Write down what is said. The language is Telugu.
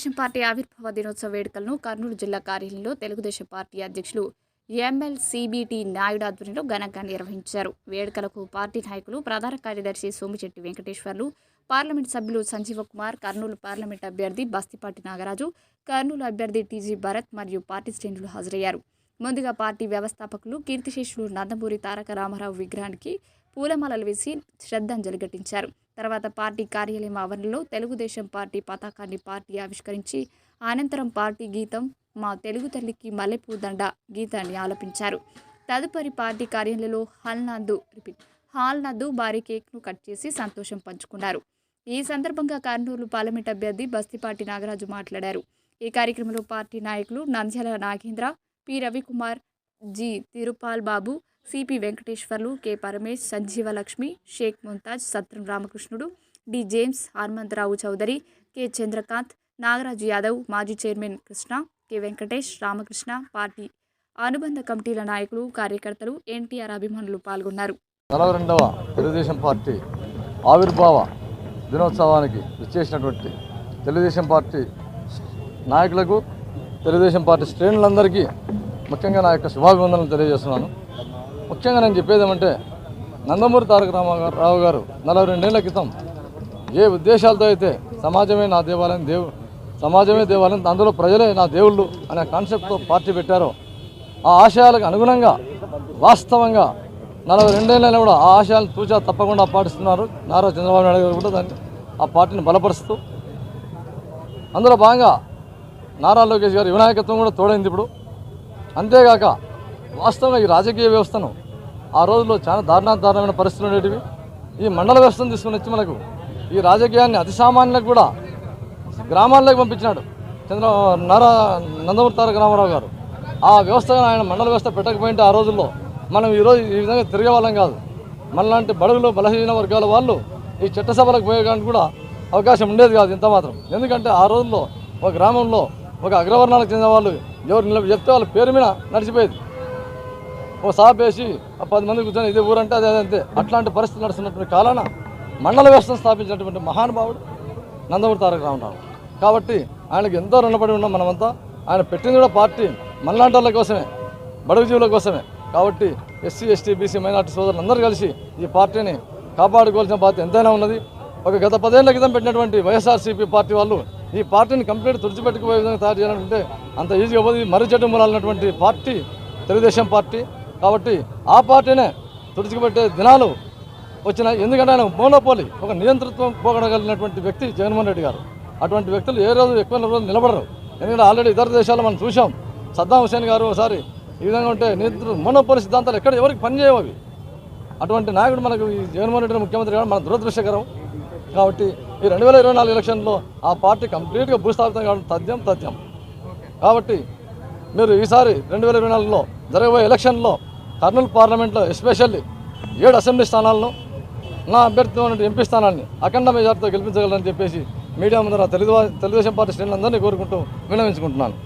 తెలుగుదేశం పార్టీ ఆవిర్భావ దినోత్సవ వేడుకలను కర్నూలు జిల్లా కార్యాలయంలో తెలుగుదేశం పార్టీ అధ్యక్షులు ఎంఎల్ సిబిటి నాయుడు ఆధ్వర్యంలో ఘనంగా నిర్వహించారు. వేడుకలకు పార్టీ నాయకులు ప్రధాన కార్యదర్శి సోమిశెట్టి వెంకటేశ్వర్లు పార్లమెంట్ సభ్యులు సంజీవ కుమార్ కర్నూలు పార్లమెంట్ అభ్యర్థి బస్తిపాటి నాగరాజు కర్నూలు అభ్యర్థి టీజీ భరత్ మరియు పార్టీ శ్రేణులు హాజరయ్యారు. ముందుగా పార్టీ వ్యవస్థాపకులు కీర్తిశేషులు నందమూరి తారక రామారావు విగ్రహానికి పూలమాలలు వేసి శ్రద్ధాంజలి ఘటించారు. తర్వాత పార్టీ కార్యాలయం ఆవరణలో తెలుగుదేశం పార్టీ పతాకాన్ని పార్టీ ఆవిష్కరించి అనంతరం పార్టీ గీతం మా తెలుగు తల్లికి మల్లెపూ దండ గీతాన్ని ఆలపించారు. తదుపరి పార్టీ కార్యాలయంలో హాల్ రిపీట్ హాల్ భారీ కేక్ను కట్ చేసి సంతోషం పంచుకున్నారు. ఈ సందర్భంగా కర్నూలు పార్లమెంట్ అభ్యర్థి బస్తిపాటి నాగరాజు మాట్లాడారు. ఈ కార్యక్రమంలో పార్టీ నాయకులు Nandyal Nagendra P Ravikumar G Tirupal Babu CP Venkateswarlu K. Paramesh Sanjeeva Lakshmi Sheikh Mumtaz Satram Ramakrishnudu D. James Hanumantharao Chowdary K. Chandrakanth Nagaraju Yadav మాజీ chairman Krishna K. Venkatesh Ramakrishna party అనుబంధ కమిటీల నాయకులు కార్యకర్తలు ఎన్టీఆర్ అభిమానులు పాల్గొన్నారు. నలభై రెండవ తెలుగుదేశం పార్టీ ఆవిర్భావ దినోత్సవానికి విచ్చేసినటువంటి తెలుగుదేశం పార్టీ నాయకులకు తెలుగుదేశం పార్టీ శ్రేణులందరికీ ముఖ్యంగా నా యొక్క శుభాభివందనలు తెలియజేస్తున్నాను. ముఖ్యంగా నేను చెప్పేది ఏమంటే నందమూరి తారక రామారావు గారు నలభై రెండేళ్ళ క్రితం ఏ ఉద్దేశాలతో అయితే సమాజమే నా దేవాలయం దేవు సమాజమే దేవాలయం అందులో ప్రజలే నా దేవుళ్ళు అనే కాన్సెప్ట్తో పార్టీ పెట్టారో ఆ ఆశయాలకు అనుగుణంగా వాస్తవంగా నలభై రెండేళ్ళైనా కూడా ఆ ఆశయాలను తూచా తప్పకుండా పాటిస్తున్నారు నారా చంద్రబాబు నాయుడు గారు కూడా దాన్ని ఆ పార్టీని బలపరుస్తూ. అందులో భాగంగా నారా లోకేష్ గారి వినాయకత్వం కూడా తోడైంది ఇప్పుడు. అంతేగాక వాస్తవంగా ఈ రాజకీయ వ్యవస్థను. ఆ రోజుల్లో చాలా దారుణ దారుణమైన పరిస్థితులు ఉండేటివి. ఈ మండల వ్యవస్థను తీసుకుని వచ్చి మనకు ఈ రాజకీయాన్ని అతి సామాన్యులకు కూడా గ్రామాల్లోకి పంపించినాడు చంద్ర నారా నందమూరి తారక రామారావు గారు. ఆ వ్యవస్థగా ఆయన మండల వ్యవస్థ పెట్టకపోయింటే ఆ రోజుల్లో మనం ఈరోజు ఈ విధంగా తిరిగే వాళ్ళం కాదు. మనలాంటి బడుగులు బలహీన వర్గాల వాళ్ళు ఈ చట్టసభలకు పోయేదానికి కూడా అవకాశం ఉండేది కాదు ఇంత మాత్రం. ఎందుకంటే ఆ రోజుల్లో ఒక గ్రామంలో ఒక అగ్రవర్ణాలకు చెందిన వాళ్ళు ఎవరు నిలబడి చెప్తే వాళ్ళ పేరు మీద నడిచిపోయేది. ఓ సాపేసి పది మంది కూర్చొని ఇది ఊరంటే అదే అంతే. అట్లాంటి పరిస్థితులు నడుస్తున్నటువంటి కాలాన మండల వ్యవస్థను స్థాపించినటువంటి మహానుభావుడు నందమూరి తారక రామరావు. కాబట్టి ఆయనకు ఎంతో రుణపడి ఉన్నాం మనమంతా. ఆయన పెట్టింది కూడా పార్టీ మనలాంటి కోసమే బడుగు జీవుల కోసమే. కాబట్టి ఎస్సీ ఎస్టీ బీసీ మైనార్టీ సోదరులు అందరూ కలిసి ఈ పార్టీని కాపాడుకోవాల్సిన బాధ్యత ఎంతైనా ఉన్నది. ఒక గత పదేళ్ళ క్రితం పెట్టినటువంటి వైఎస్ఆర్సీపీ పార్టీ వాళ్ళు ఈ పార్టీని కంప్లీట్ తుడిచిపెట్టుకుపోయే విధంగా తయారు చేయాలంటే అంత ఈజీగా పోదు. మర్రి చెట్టు మూలాలన్నటువంటి పార్టీ తెలుగుదేశం పార్టీ. కాబట్టి ఆ పార్టీనే తుడిచిపెట్టే దినాలు వచ్చినాయి. ఎందుకంటే ఆయన మోనోపోలి ఒక నియంతృత్వం పోగొడగలిగినటువంటి వ్యక్తి జగన్మోహన్ రెడ్డి గారు. అటువంటి వ్యక్తులు ఏ రోజు ఎక్కువ రోజు నిలబడరు. ఎందుకంటే ఆల్రెడీ ఇతర దేశాల్లో మనం చూసాం సద్దాం హుసేన్ గారు ఒకసారి ఈ విధంగా ఉంటే నియంత్రణ మోనోపోలి సిద్ధాంతాలు ఎక్కడ ఎవరికి పనిచేయవు అవి. అటువంటి నాయకుడు మనకు ఈ జగన్మోహన్ రెడ్డి ముఖ్యమంత్రి గారు మన దురదృష్టకరం. కాబట్టి ఈ రెండు వేల ఇరవై నాలుగు ఎలక్షన్లో ఆ పార్టీ కంప్లీట్గా భూస్థాపితం కావడం తథ్యం తథ్యం. కాబట్టి మీరు ఈసారి రెండు వేల ఇరవై నాలుగులో జరగబోయే ఎలక్షన్లో కర్నూలు పార్లమెంట్లో ఎస్పెషల్లీ ఏడు అసెంబ్లీ స్థానాలను నా అభ్యర్థి ఎంపీ స్థానాన్ని అఖండ మెజార్టీతో గెలిపించగలరని చెప్పేసి మీడియా ముందర తెలుగు తెలుగుదేశం పార్టీ శ్రేణులందరినీ కోరుకుంటూ విన్నవించుకుంటున్నాను